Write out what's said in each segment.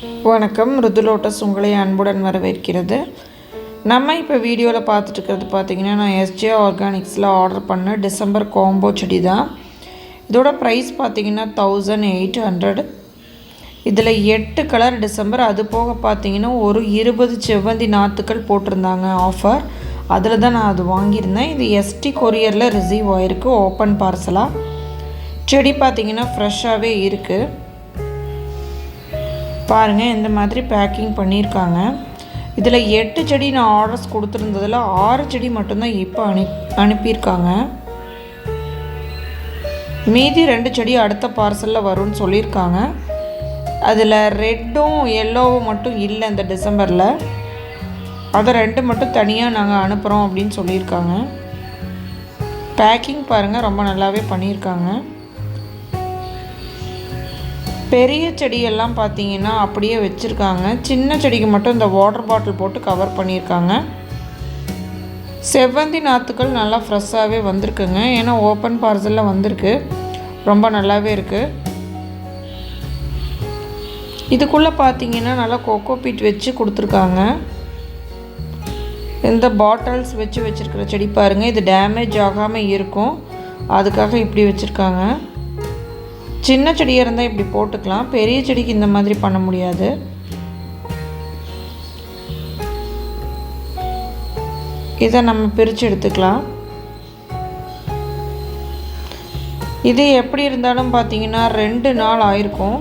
வணக்கம். ருதுலோட்டஸ் உங்களை அன்புடன் வரவேற்கிறது. நம்ம இப்போ வீடியோவில் பார்த்துட்டு இருக்கிறது நான் எஸ்ஜே ஆர்கானிக்ஸில் ஆர்டர் பண்ண டிசம்பர் காம்போ செடி தான் இதோட ப்ரைஸ் பார்த்திங்கன்னா தௌசண்ட் எயிட் ஹண்ட்ரட் இதில் எட்டு கலர் டிசம்பர். அது போக பார்த்தீங்கன்னா ஒரு இருபது செவ்வந்தி நாற்றுக்கள் போட்டிருந்தாங்க ஆஃபர் அதில் தான் நான் அது வாங்கியிருந்தேன். இது எஸ்டி கொரியரில் ரிசீவ் ஆகிருக்கு ஓப்பன் பார்சலாக செடி பார்த்திங்கன்னா ஃப்ரெஷ்ஷாகவே இருக்குது பாருங்கள் இந்த மாதிரி பேக்கிங் பண்ணியிருக்காங்க இதில் எட்டு செடி நான் ஆர்டர்ஸ் கொடுத்துருந்ததில் ஆறு செடி மட்டும்தான் இப்போ அனு அனுப்பியிருக்காங்க. மீதி ரெண்டு செடி அடுத்த பார்சலில் வரும்னு சொல்லியிருக்காங்க. அதில் ரெட்டும் எல்லோவும் மட்டும் இல்லை இந்த டிசம்பரில். அதை ரெண்டு மட்டும் தனியாக நாங்கள் அனுப்புகிறோம் அப்படின்னு சொல்லியிருக்காங்க. பேக்கிங் பாருங்கள் ரொம்ப நல்லாவே பண்ணியிருக்காங்க. பெரிய செடியெல்லாம் பார்த்தீங்கன்னா அப்படியே வச்சுருக்காங்க. சின்ன செடிக்கு மட்டும் இந்த வாட்டர் பாட்டில் போட்டு கவர் பண்ணியிருக்காங்க. செவ்வந்தி நாற்றுக்கள் நல்லா ஃப்ரெஷ்ஷாகவே வந்திருக்குங்க. ஏன்னா ஓப்பன் பார்சலில் வந்திருக்கு. ரொம்ப நல்லாவே இருக்குது இதுக்குள்ளே பார்த்தீங்கன்னா நல்லா கொக்கோ பீட் வச்சு கொடுத்துருக்காங்க. இந்த பாட்டில்ஸ் வச்சு வச்சுருக்கிற செடி பாருங்கள் இது டேமேஜ் ஆகாமல் இருக்கும். அதுக்காக இப்படி வச்சுருக்காங்க. சின்ன செடியாக இருந்தால் இப்படி போட்டுக்கலாம். பெரிய செடிக்கு இந்த மாதிரி பண்ண முடியாது. இதை நம்ம பிரித்து எடுத்துக்கலாம். இது எப்படி இருந்தாலும் பார்த்தீங்கன்னா ரெண்டு நாள் ஆயிருக்கும்.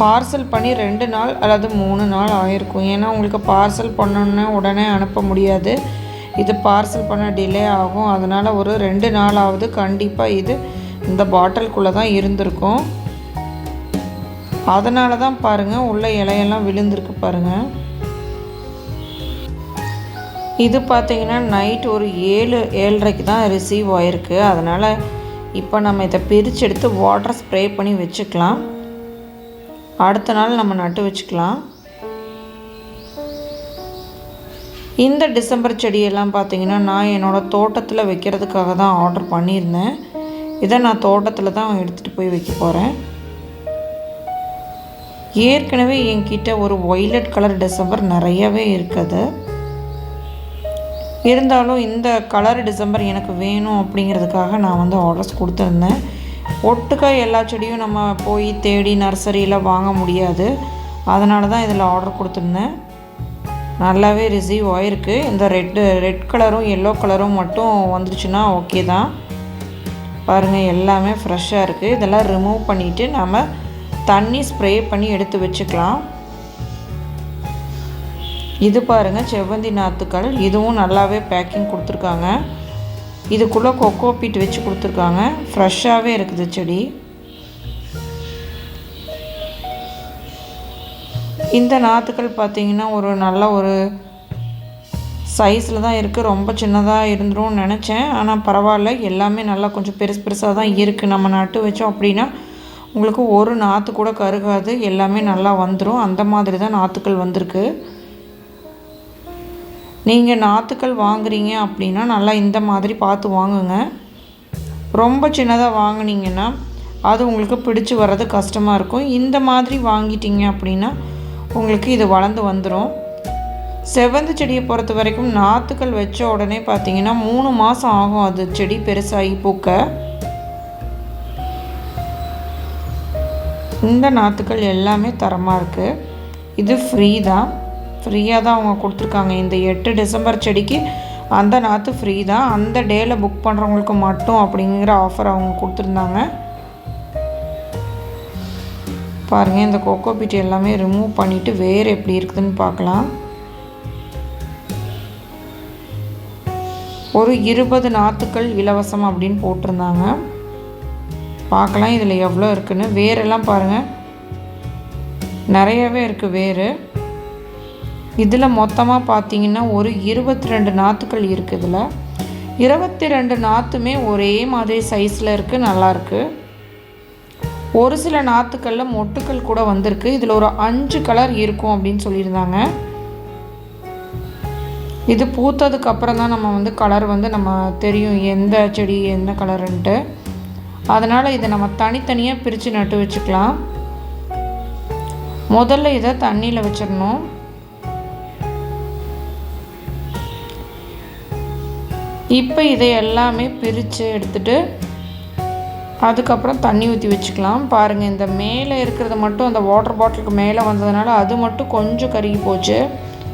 பார்சல் பண்ணி ரெண்டு நாள் அல்லது மூணு நாள் ஆயிருக்கும். ஏன்னா உங்களுக்கு பார்சல் பண்ணோன்னே உடனே அனுப்ப முடியாது. இது பார்சல் பண்ண டிலே ஆகும். அதனால் ஒரு ரெண்டு நாளாவது கண்டிப்பாக இது இந்த பாட்டிலுக்குள்ளே தான் இருந்திருக்கும். அதனால தான் பாருங்கள் உள்ள இலையெல்லாம் விழுந்திருக்கு பாருங்கள் இது பார்த்தீங்கன்னா நைட் ஒரு ஏழு ஏழரைக்கு தான் ரிசீவ் ஆகிருக்கு அதனால் இப்போ நம்ம இதை பிரித்து எடுத்து வாட்டர் ஸ்ப்ரே பண்ணி வச்சுக்கலாம். அடுத்த நாள் நம்ம நட்டு வச்சுக்கலாம். இந்த டிசம்பர் செடியெல்லாம் பார்த்தீங்கன்னா நான் என்னோடய தோட்டத்தில் வைக்கிறதுக்காக தான் ஆர்டர் பண்ணியிருந்தேன். இதை நான் தோட்டத்தில் தான் எடுத்துகிட்டு போய் வைக்க போகிறேன் ஏற்கனவே என்கிட்ட ஒரு ஒய்லட் கலர் டிசம்பர் நிறையவே இருக்குது. இருந்தாலும் இந்த கலர் டிசம்பர் எனக்கு வேணும் அப்படிங்கிறதுக்காக நான் வந்து ஆர்டர்ஸ் கொடுத்துருந்தேன். ஒட்டுக்கா எல்லா செடியும் நம்ம போய் தேடி நர்சரியில் வாங்க முடியாது. அதனால தான் இதில் ஆர்டர் கொடுத்துருந்தேன். நல்லாவே ரிசீவ் ஆகிருக்கு இந்த ரெட்டு ரெட் கலரும் எல்லோ கலரும் மட்டும் வந்துருச்சுன்னா ஓகே தான். பாருங்கள் எல்லாமே ஃப்ரெஷ்ஷாக இருக்குது இதெல்லாம் ரிமூவ் பண்ணிவிட்டு நம்ம தண்ணி ஸ்ப்ரே பண்ணி எடுத்து வச்சுக்கலாம். இது பாருங்கள் செவ்வந்தி நாற்றுக்கள் இதுவும் நல்லாவே பேக்கிங் கொடுத்துருக்காங்க. இதுக்குள்ளே கொக்கோ பீட் வச்சு கொடுத்துருக்காங்க. ஃப்ரெஷ்ஷாகவே இருக்குது செடி. இந்த நாற்றுக்கள் பார்த்திங்கன்னா ஒரு நல்ல ஒரு சைஸில் தான் இருக்குது ரொம்ப சின்னதாக இருந்துரும்னு நினச்சேன். ஆனால் பரவாயில்ல. எல்லாமே நல்லா கொஞ்சம் பெருசு பெருசாக தான் இருக்குது நம்ம நட்டு வச்சோம் அப்படின்னா உங்களுக்கு ஒரு நாற்று கூட கருகாது. எல்லாமே நல்லா வந்துடும் அந்த மாதிரி தான் நாற்றுக்கள் வந்திருக்கு. நீங்கள் நாற்றுக்கள் வாங்குறீங்க அப்படின்னா நல்லா இந்த மாதிரி பார்த்து வாங்குங்க. ரொம்ப சின்னதாக வாங்கினீங்கன்னா அது உங்களுக்கு பிடிச்சி வர்றது கஷ்டமாக இருக்கும். இந்த மாதிரி வாங்கிட்டீங்க அப்படின்னா உங்களுக்கு இது வளர்ந்து வந்துடும் செவ்வந்தி செடியை பொறுத்த வரைக்கும் நாற்றுக்கள் வச்ச உடனே பார்த்தீங்கன்னா மூணு மாதம் ஆகும் அது செடி பெருசாகி பூக்க. இந்த நாற்றுக்கள் எல்லாமே தரமாக இருக்குது இது ஃப்ரீ தான். ஃப்ரீயாக தான் அவங்க கொடுத்துருக்காங்க. இந்த எட்டு டிசம்பர் செடிக்கு அந்த நாற்று ஃப்ரீ தான். அந்த டேயில் புக் பண்ணுறவங்களுக்கு மட்டும் அப்படிங்கிற ஆஃபர் அவங்க கொடுத்துருந்தாங்க. பாருங்கள் இந்த கொக்கோ பீட் எல்லாமே ரிமூவ் பண்ணிவிட்டு வேறு எப்படி இருக்குதுன்னு பார்க்கலாம். ஒரு இருபது நாற்றுக்கள் இலவசம் அப்படின்னு போட்டிருந்தாங்க. பார்க்கலாம் இதில் எவ்வளோ இருக்குன்னு. வேரெல்லாம் பாருங்கள் நிறையவே இருக்குது வேறு. இதில் மொத்தமாக பார்த்தீங்கன்னா ஒரு இருபத்தி ரெண்டு நாற்றுக்கள் இருக்குது இதில். இருபத்தி ரெண்டு நாற்றுமே ஒரே மாதிரி சைஸில் இருக்குது நல்லாயிருக்கு ஒரு சில நாற்றுக்களில் மொட்டுக்கள் கூட வந்திருக்கு. இதில் ஒரு அஞ்சு கலர் இருக்கும் அப்படின்னு சொல்லியிருந்தாங்க. இது பூத்ததுக்கு அப்புறம் தான் நம்ம வந்து கலர் வந்து நம்ம தெரியும் எந்த செடி என்ன கலருன்ட்டு அதனால் இதை நம்ம தனித்தனியாக பிரித்து நட்டு வச்சுக்கலாம். முதல்ல இதை தண்ணியில் வச்சிடணும். இப்போ இதை எல்லாமே பிரித்து எடுத்துட்டு அதுக்கப்புறம் தண்ணி ஊற்றி வச்சுக்கலாம். பாருங்கள் இந்த மேலே இருக்கிறது மட்டும் அந்த வாட்டர் பாட்டிலுக்கு மேலே வந்ததுனால அது மட்டும் கொஞ்சம் கருகி போச்சு.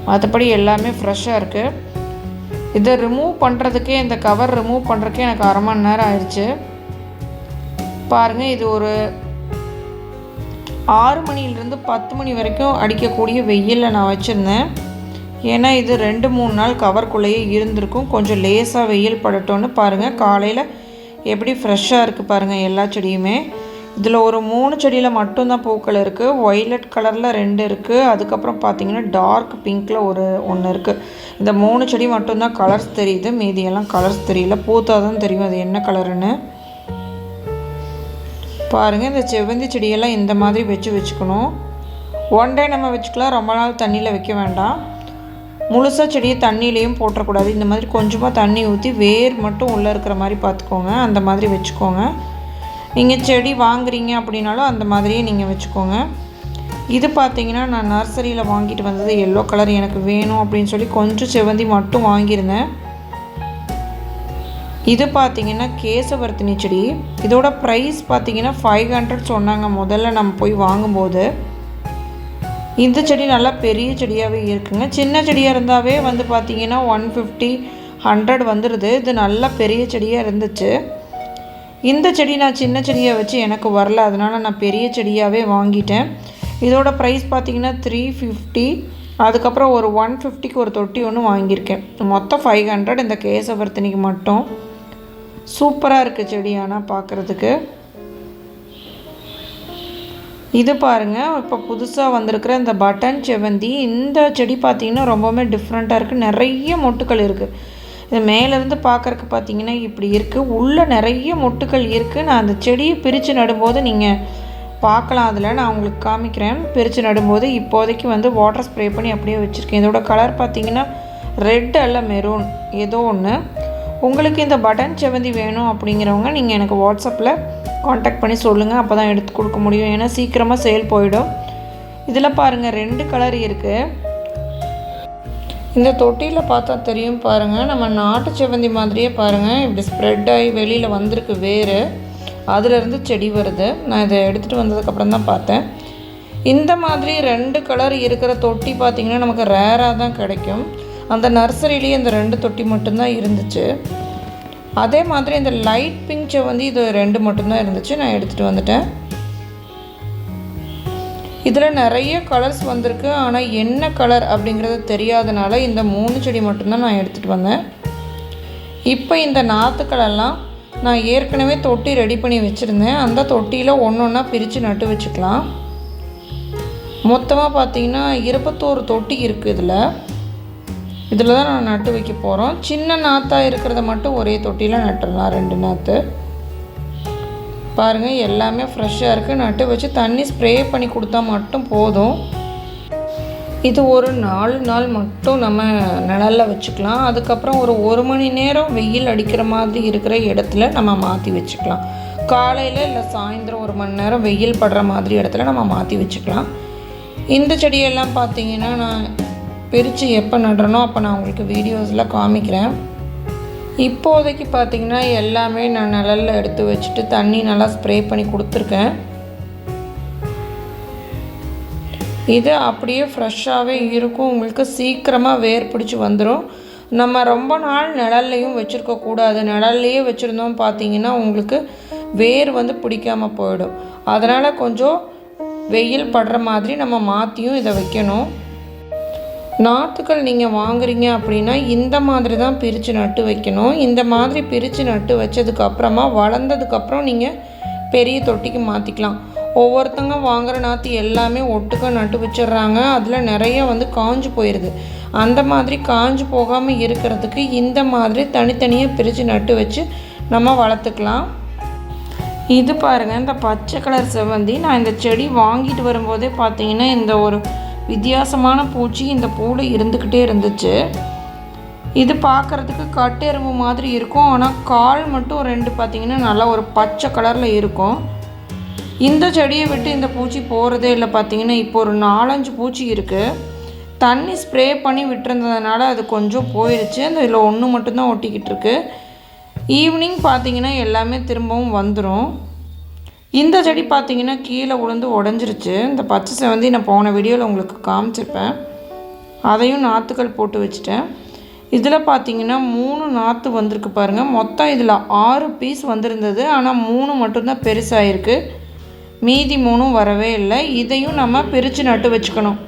மற்றபடி எல்லாமே ஃப்ரெஷ்ஷாக இருக்குது இதை ரிமூவ் பண்ணுறதுக்கே இந்த கவர் ரிமூவ் பண்ணுறதுக்கே எனக்கு அரை மணி நேரம் ஆயிடுச்சு பாருங்கள் இது ஒரு ஆறு மணிலேருந்து பத்து மணி வரைக்கும் அடிக்கக்கூடிய வெயிலில் நான் வச்சுருந்தேன். ஏன்னா இது ரெண்டு மூணு நாள் கவர்க்குள்ளேயே இருந்திருக்கும். கொஞ்சம் லேசாக வெயில் படட்டோன்னு பாருங்கள் காலையில் எப்படி ஃப்ரெஷ்ஷாக இருக்குது பாருங்கள் எல்லா செடியுமே. இதில் ஒரு மூணு செடியில் மட்டும்தான் பூக்கள் இருக்குது ஒய்லட் கலரில் ரெண்டு இருக்குது அதுக்கப்புறம் பார்த்தீங்கன்னா டார்க் பிங்க்கில் ஒரு ஒன்று இருக்குது இந்த மூணு செடி மட்டும்தான் கலர்ஸ் தெரியுது. மீதியெல்லாம் கலர்ஸ் தெரியல. பூத்தா தான் தெரியும் அது என்ன கலருன்னு பாருங்கள் இந்த செவ்வந்தி செடியெல்லாம் இந்த மாதிரி வச்சு வச்சுக்கணும். ஒன் டே நம்ம வச்சுக்கலாம். ரொம்ப நாள் தண்ணியில் வைக்க வேண்டாம். முழுசாக செடியை தண்ணியிலையும் போட்டுறக்கூடாது. இந்த மாதிரி கொஞ்சமாக தண்ணி ஊற்றி வேர் மட்டும் உள்ளே இருக்கிற மாதிரி பார்த்துக்கோங்க. அந்த மாதிரி வச்சுக்கோங்க. நீங்கள் செடி வாங்குறீங்க அப்படின்னாலும் அந்த மாதிரியே நீங்கள் வச்சுக்கோங்க. இது பார்த்தீங்கன்னா நான் நர்சரியில் வாங்கிட்டு வந்தது எல்லோ கலர் எனக்கு வேணும் அப்படின்னு சொல்லி கொஞ்சம் செவந்தி மட்டும் வாங்கியிருந்தேன். இது பார்த்தீங்கன்னா கேசவர்த்தினி செடி. இதோட ப்ரைஸ் பார்த்தீங்கன்னா ஃபைவ் ஹண்ட்ரட் சொன்னாங்க முதல்ல நம்ம போய் வாங்கும்போது. இந்த செடி நல்லா பெரிய செடியாகவே இருக்குங்க. சின்ன செடியாக இருந்தாவே வந்து பார்த்திங்கன்னா ஒன் ஃபிஃப்டி ஹண்ட்ரட் வந்துடுது இது நல்லா பெரிய செடியாக இருந்துச்சு. இந்த செடி நான் சின்ன செடியை வச்சு எனக்கு வரல. அதனால் நான் பெரிய செடியாகவே வாங்கிட்டேன். இதோட ப்ரைஸ் பார்த்திங்கன்னா த்ரீ ஃபிஃப்டி அதுக்கப்புறம் ஒரு ஒன் ஃபிஃப்டிக்கு ஒரு தொட்டி ஒன்று வாங்கியிருக்கேன். மொத்தம் ஃபைவ் ஹண்ட்ரட் இந்த கேசவர்த்தினிக்கு மட்டும். சூப்பராக இருக்குது செடி ஆனால் பார்க்குறதுக்கு இது பாருங்கள் இப்போ புதுசாக வந்திருக்கிற இந்த பட்டன் செவந்தி இந்த செடி பார்த்திங்கன்னா ரொம்பவுமே டிஃப்ரெண்ட்டாக இருக்குது நிறைய மொட்டுக்கள் இருக்குது இது மேலேருந்து பார்க்குறக்கு பார்த்தீங்கன்னா இப்படி இருக்குது உள்ளே நிறைய மொட்டுக்கள் இருக்குது நான் அந்த செடியை பிரித்து நடும்போது நீங்கள் பார்க்கலாம் அதில். நான் உங்களுக்கு காமிக்கிறேன். பிரித்து நடும்போது இப்போதைக்கு வந்து வாட்டர் ஸ்ப்ரே பண்ணி அப்படியே வச்சுருக்கேன். இதோட கலர் பார்த்தீங்கன்னா ரெட் அல்ல மெரூன் ஏதோ ஒன்று உங்களுக்கு இந்த பட்டன் செவந்தி வேணும் அப்படிங்கிறவங்க நீங்கள் எனக்கு வாட்ஸ்அப்பில் காண்டாக்ட் பண்ணி சொல்லுங்கள் அப்போ தான் எடுத்து கொடுக்க முடியும். ஏன்னா சீக்கிரமாக சேல் போயிடும். இதில் பாருங்கள் ரெண்டு கலர் இருக்குது இந்த தொட்டியில் பார்த்தா தெரியும் பாருங்கள் நம்ம நாட்டு செவ்வந்தி மாதிரியே பாருங்கள் இப்படி ஸ்ப்ரெட் ஆகி வெளியில் வந்திருக்கு வேறு அதிலிருந்து செடி வருது. நான் இதை எடுத்துகிட்டு வந்ததுக்கப்புறம் தான் பார்த்தேன். இந்த மாதிரி ரெண்டு கலர் இருக்கிற தொட்டி பார்த்திங்கன்னா நமக்கு ரேராக தான் கிடைக்கும். அந்த நர்சரிலேயே இந்த ரெண்டு தொட்டி மட்டும்தான் இருந்துச்சு. அதே மாதிரி இந்த லைட் பிங்க் செவ்வந்தி இது ரெண்டு மட்டும்தான் இருந்துச்சு. நான் எடுத்துகிட்டு வந்துட்டேன். இதில் நிறைய கலர்ஸ் வந்திருக்கு. ஆனால் என்ன கலர் அப்படிங்கிறது தெரியாதனால இந்த மூணு செடி மட்டும்தான் நான் எடுத்துகிட்டு வந்தேன். இப்போ இந்த நாற்றுக்களெல்லாம் நான் ஏற்கனவே தொட்டி ரெடி பண்ணி வச்சுருந்தேன். அந்த தொட்டியில் ஒன்று ஒன்றா பிரித்து நட்டு வச்சுக்கலாம். மொத்தமாக பார்த்தீங்கன்னா இருபத்தோரு தொட்டி இருக்குது இதில். இதில் தான் நான் நட்டு வைக்க போகிறோம் சின்ன நாற்றாக இருக்கிறத மட்டும் ஒரே தொட்டியில் நட்டுடலாம் ரெண்டு நாற்று பாருங்கள் எல்லாமே ஃப்ரெஷ்ஷாக இருக்குது நட்டு வச்சு தண்ணி ஸ்ப்ரே பண்ணி கொடுத்தா மட்டும் போதும். இது ஒரு நாலு நாள் மட்டும் நம்ம நிழலில் வச்சுக்கலாம். அதுக்கப்புறம் ஒரு ஒரு மணி நேரம் வெயில் அடிக்கிற மாதிரி இருக்கிற இடத்துல நம்ம மாற்றி வச்சுக்கலாம். காலையில் இல்லை சாயந்தரம் ஒரு மணி நேரம் வெயில் படுற மாதிரி இடத்துல நம்ம மாற்றி வச்சுக்கலாம். இந்த செடியெல்லாம் பார்த்தீங்கன்னா நான் பிரித்து எப்போ நடுறனோ அப்போ நான் உங்களுக்கு வீடியோஸில் காமிக்கிறேன். இப்போதைக்கு பார்த்திங்கன்னா எல்லாமே நான் நிழலில் எடுத்து வச்சுட்டு தண்ணி நல்லா ஸ்ப்ரே பண்ணி கொடுத்துருக்கேன். இது அப்படியே ஃப்ரெஷ்ஷாகவே இருக்கும். உங்களுக்கு சீக்கிரமாக வேர் பிடிச்சி வந்துடும் நம்ம ரொம்ப நாள் நிழல்லையும் வச்சுருக்கக்கூடாது நிழல்லையே வச்சுருந்தோம் பார்த்தீங்கன்னா உங்களுக்கு வேர் வந்து பிடிக்காமல் போயிடும். அதனால் கொஞ்சம் வெயில் படுற மாதிரி நம்ம மாற்றியும் இதை வைக்கணும். நாற்றுகள் நீங்கள் வாங்குறீங்க அப்படின்னா இந்த மாதிரி தான் பிரித்து நட்டு வைக்கணும். இந்த மாதிரி பிரித்து நட்டு வச்சதுக்கப்புறமா வளர்ந்ததுக்கப்புறம் நீங்கள் பெரிய தொட்டிக்கு மாற்றிக்கலாம் ஒவ்வொருத்தங்க வாங்குகிற நாற்று எல்லாமே ஒட்டுக்க நட்டு வச்சிடுறாங்க. அதில் நிறைய வந்து காஞ்சு போயிடுது அந்த மாதிரி காஞ்சு போகாமல் இருக்கிறதுக்கு இந்த மாதிரி தனித்தனியாக பிரித்து நட்டு வச்சு நம்ம வளர்த்துக்கலாம். இது பாருங்கள் இந்த பச்சை கலர் செவ்வந்தி. நான் இந்த செடி வாங்கிட்டு வரும்போதே பார்த்தீங்கன்னா இந்த ஒரு வித்தியாசமான பூச்சி இந்த பூவில் இருந்துக்கிட்டே இருந்துச்சு. இது பார்க்குறதுக்கு கட்டெரும்பு மாதிரி இருக்கும். ஆனால் கால் மட்டும் ரெண்டு பார்த்திங்கன்னா நல்லா ஒரு பச்சை கலரில் இருக்கும். இந்த செடியை விட்டு இந்த பூச்சி போகிறதே இல்லை பார்த்தீங்கன்னா இப்போ ஒரு நாலஞ்சு பூச்சி இருக்குது தண்ணி ஸ்ப்ரே பண்ணி விட்டுருந்ததுனால அது கொஞ்சம் போயிடுச்சு அந்த இதில் ஒன்று மட்டும்தான் ஒட்டிக்கிட்டு இருக்கு. ஈவினிங் பார்த்தீங்கன்னா எல்லாமே திரும்பவும் வந்துடும் இந்த செடி பார்த்திங்கன்னா கீழே விழுந்து உடஞ்சிருச்சு. இந்த பச்சை செவந்தி நான் போன வீடியோவில் உங்களுக்கு காமிச்சிருப்பேன். அதையும் நாற்றுக்கள் போட்டு வச்சுட்டேன். இதில் பார்த்தீங்கன்னா மூணு நாற்று வந்திருக்கு பாருங்கள் மொத்தம் இதில் ஆறு பீஸ் வந்திருந்தது. ஆனால் மூணு மட்டும்தான் பெருசாகிருக்கு மீதி மூணும் வரவே இல்லை. இதையும் நம்ம பிரித்து நட்டு வச்சுக்கணும்.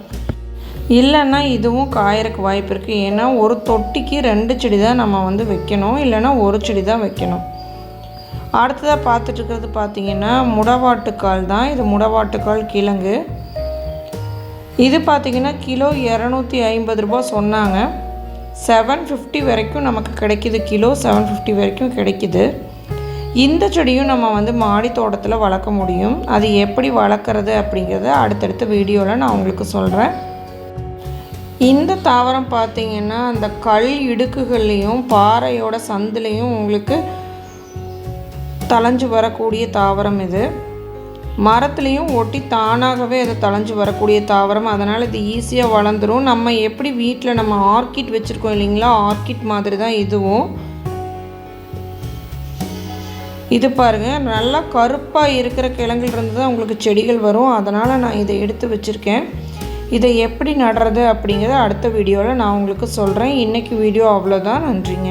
இல்லைன்னா இதுவும் காயறக்கு வாய்ப்பு இருக்குது ஏன்னா ஒரு தொட்டிக்கு ரெண்டு செடி தான் நம்ம வந்து வைக்கணும். இல்லைன்னா ஒரு செடி தான் வைக்கணும். அடுத்ததாக பார்த்துட்டு இருக்கிறது பார்த்தீங்கன்னா முடவாட்டுக்கால் தான். இது முடவாட்டுக்கால் கிழங்கு. இது பார்த்தீங்கன்னா கிலோ இரநூத்தி ஐம்பது ரூபா சொன்னாங்க. செவன் ஃபிஃப்டி வரைக்கும் நமக்கு கிடைக்கிது கிலோ. செவன் ஃபிஃப்டி வரைக்கும் கிடைக்கிது. இந்த செடியும் நம்ம வந்து மாடி தோட்டத்தில் வளர்க்க முடியும். அது எப்படி வளர்க்குறது அப்படிங்கிறத அடுத்தடுத்த வீடியோவில் நான் உங்களுக்கு சொல்கிறேன் இந்த தாவரம் பார்த்தீங்கன்னா அந்த கல் இடுக்குகள்லேயும் பாறையோட சந்துலேயும் உங்களுக்கு தளைஞ்சு வரக்கூடிய தாவரம் இது. மரத்துலேயும் ஒட்டி தானாகவே அது தளைஞ்சு வரக்கூடிய தாவரம். அதனால் இது ஈஸியாக வளர்ந்துடும் நம்ம எப்படி வீட்டில் நம்ம ஆர்கிட் வச்சுருக்கோம் இல்லைங்களா? ஆர்கிட் மாதிரி தான் இதுவும். இது பாருங்கள் நல்லா கருப்பாக இருக்கிற கிழங்குலேருந்து தான் உங்களுக்கு செடிகள் வரும். அதனால் நான் இதை எடுத்து வச்சுருக்கேன். இதை எப்படி நடுறது அப்படிங்கிறத அடுத்த வீடியோவில் நான் உங்களுக்கு சொல்கிறேன் இன்றைக்கி வீடியோ அவ்வளோதான் நன்றிங்க.